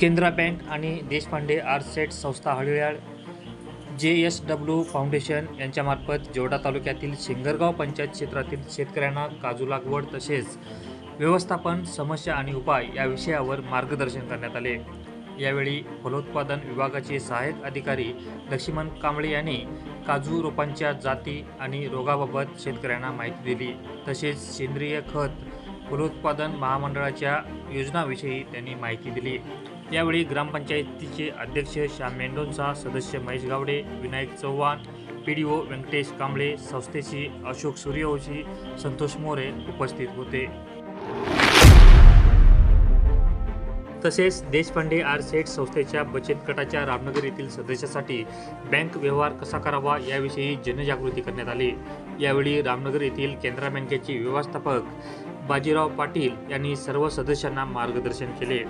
केंद्रा बँक आणि देशपांडे आर्टसेट संस्था हळियाळ जे एस डब्ल्यू फाउंडेशन यांच्यामार्फत जेवढा तालुक्यातील शिंगरगाव पंचायत क्षेत्रातील शेतकऱ्यांना काजू लागवड तसेच व्यवस्थापन समस्या आणि उपाय या विषयावर मार्गदर्शन करण्यात आले. यावेळी फलोत्पादन विभागाचे सहाय्यक अधिकारी लक्ष्मण कांबळे यांनी काजू रोपांच्या जाती आणि रोगाबाबत शेतकऱ्यांना माहिती दिली. तसेच सेंद्रिय खत फलोत्पादन महामंडळाच्या योजनाविषयी त्यांनी माहिती दिली. यावेळी ग्रामपंचायतीचे अध्यक्ष श्याम मेंढोंचा सदस्य Mahesh Gawade Vinayak Chavan P D O Venkatesh Kamble संस्थेशी अशोक सूर्यवंशी संतोष मोरे उपस्थित होते. तसेच देशपांडे आर सेट संस्थेच्या बचत गटाच्या रामनगर येथील सदस्यासाठी बँक व्यवहार कसा करावा याविषयी जनजागृती करण्यात आली. यावेळी रामनगर येथील कॅनरा बँकेचे व्यवस्थापक बाजीराव पाटील यांनी सर्व सदस्यांना मार्गदर्शन केले.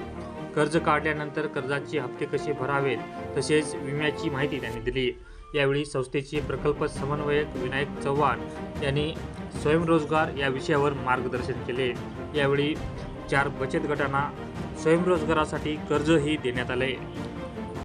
कर्ज काढल्यानंतर कर्जाचे हप्ते कसे भरावेत तसेच विम्याची माहिती त्यांनी दिली. यावेळी संस्थेचे प्रकल्प समन्वयक विनायक चव्हाण यांनी स्वयंरोजगार या विषयावर मार्गदर्शन केले. यावेळी चार बचत गटांना स्वयंरोजगारासाठी कर्जही देण्यात आले.